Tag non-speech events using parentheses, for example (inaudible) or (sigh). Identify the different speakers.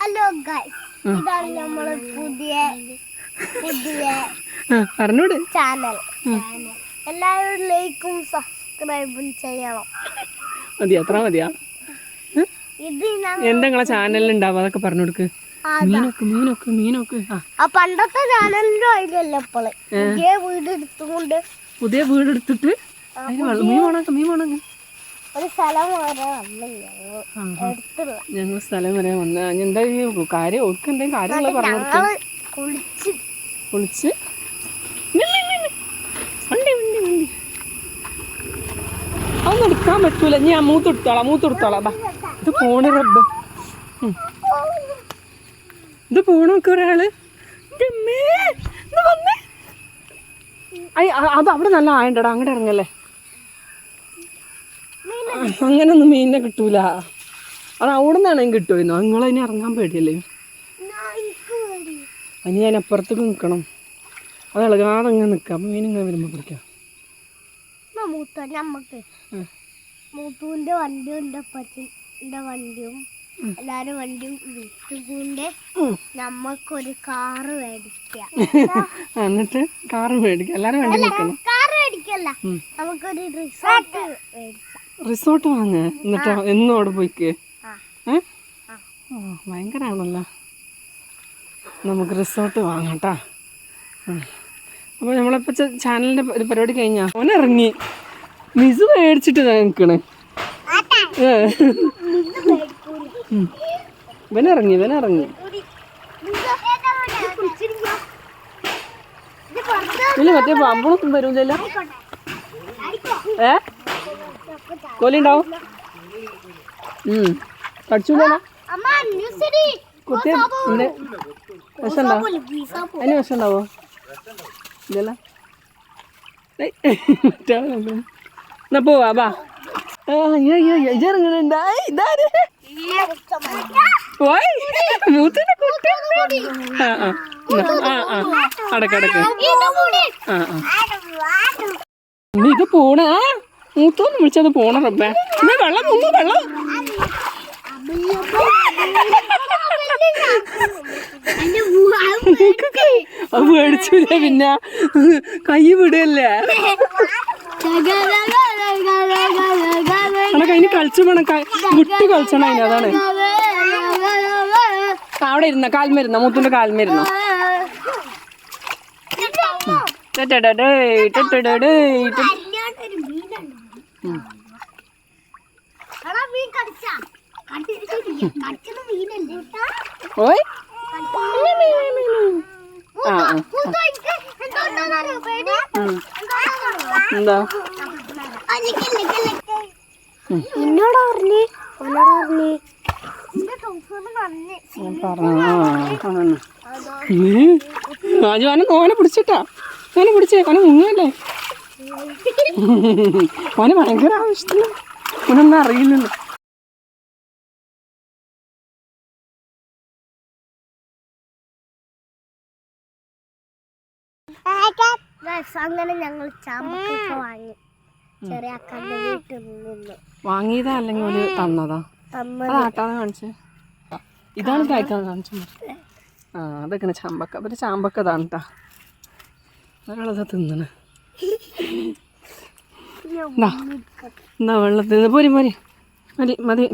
Speaker 1: Hello guys ഇതാണ് നമ്മളെ പുതിയ പുതിയ ചാനൽ എല്ലാവരും ലൈക്കും സബ്സ്ക്രൈബും ചെയ്യണം.
Speaker 2: മതി അത്ര മതിയാ?
Speaker 1: ഇത്
Speaker 2: എന്താ നിങ്ങളെ ചാനലിൽ അതൊക്കെ പറഞ്ഞു കൊടുക്ക് മീനൊക്കെ മീനൊക്കെ മീനൊക്കെ. ആ.
Speaker 1: പണ്ടത്തെ ചാനലിന്റെ ഇപ്പോൾ. പുതിയ വീട് എടുത്തുകൊണ്ട്
Speaker 2: പുതിയ വീട് എടുത്തിട്ട് മീൻ വേണോ മീൻ വേണോ ഞങ്ങൾ സ്ഥലം വരെ വന്ന. എന്താ ഈ കാര്യം? ഒക്കെ എന്തെങ്കിലും കാര്യമുള്ള പറഞ്ഞു
Speaker 1: കുളിച്ച്.
Speaker 2: കുളിച്ച്? അതൊന്നും എടുക്കാൻ പറ്റൂല. ഞാൻ മൂത്തെടുത്തോളാം മൂത്തെടുത്തോളാം ബാ. ഇത് പോണ് റബ്ബ്. ഇത് പോണൊക്കെ ഒരാൾ. അത് അവിടെ നല്ല ആയണ്ടടാ. അങ്ങോട്ട് ഇറങ്ങല്ലേ. അങ്ങനൊന്നും മീനിനെ കിട്ടൂല. അത് അവിടെ നിന്നാണെങ്കിൽ കിട്ടുമായിരുന്നു നിങ്ങളതിനെ ഇറങ്ങാൻ പേടിയല്ലേ? അതിന് ഞാൻ അപ്പുറത്തേക്ക് നിൽക്കണം അത് ഇളകാതെ ഇങ്ങനെ നിൽക്കാം അപ്പം മീൻ ഇങ്ങനെ വരുമ്പോൾ പിടിക്കാം.
Speaker 1: വണ്ടിയും എന്റെ വണ്ടിയും എല്ലാരും വണ്ടിയും നമ്മക്കൊരു കാറ് മേടിക്കാം. (laughs)
Speaker 2: എന്നിട്ട് കാറ് മേടിക്കാം. എല്ലാവരും വണ്ടി മേടിക്കണം
Speaker 1: കാറ് മേടിക്കല്ല. നമുക്കൊരു റിസോർട്ട് മേടിക്കാം.
Speaker 2: റിസോർട്ട് വാങ്ങ. എന്നിട്ടോ എന്നും അവിടെ പോയിക്ക്. ഏ.
Speaker 1: ആ.
Speaker 2: ഭയങ്കരമാണല്ലോ നമുക്ക് റിസോർട്ട് വാങ്ങട്ടാ അപ്പോൾ നമ്മളിപ്പോൾ ചാനലിന്റെ ഒരു പരിപാടി കഴിഞ്ഞാ? അവൻ ഇറങ്ങി മിസ് മേടിച്ചിട്ട് നിൽക്കണേ. ഇവനിറങ്ങി ഇവനിറങ്ങി. ഇല്ല മറ്റേ പാമ്പോളൊന്നും വരൂലല്ലോ. ഏ? കോലി ഉണ്ടാവും കുത്തി അതിന്. എന്നാ പോവാ ബാ ആ ഇതാര്? കുട്ടി ആ ആ. ആ ആ. അടക്ക് അടക്ക്. ആ ആ. നീ ഇത് പോണ? മൂത്തോന്ന് വിളിച്ചത് പോണ റബ്ബേ. എന്നാ വെള്ളം മുങ്ങു വെള്ളം. അത് മേടിച്ചില്ല പിന്നെ. കൈ വിടല്ലേ? അണക്ക് അതിന് കളിച്ചു വേണം വിട്ട് കളിച്ചണം അതിന് അതാണ്. അവിടെ ഇരുന്ന? കാൽമരുന്ന മൂത്തിന്റെ കാൽമരുന്ന ഓയ്. ആ ആ. എന്താ?
Speaker 1: എന്നോട് പറഞ്ഞേ? എന്നോട്
Speaker 2: ആ ഓനെ പിടിച്ചിട്ടാ. ഓനെ പിടിച്ചേ. ഓനെ മുങ്ങല്ലേ? ഓന് ഭയങ്കര ആവശ്യത്തിന്. ഓനൊന്നും അറിയില്ലല്ലോ
Speaker 1: അങ്ങനെ ഞങ്ങൾ വാങ്ങി. ചെറിയ അക്കന്റെ വീട്ടിൽ നിന്ന്.
Speaker 2: വാങ്ങിയതാ അല്ലെങ്കിൽ ഒരു തന്നതാ? കാണിച്ചേ. ഇതാണ് കഴിക്കാൻ കാണിച്ചു. ആ ചാമ്പക്ക. ഒരു ചാമ്പക്ക ഇതാണ് കേട്ടാ തിന്നണ. (laughs) എന്നാ വെള്ളത്തിൽ നിന്ന് പോരി പോരി. മതി മതി.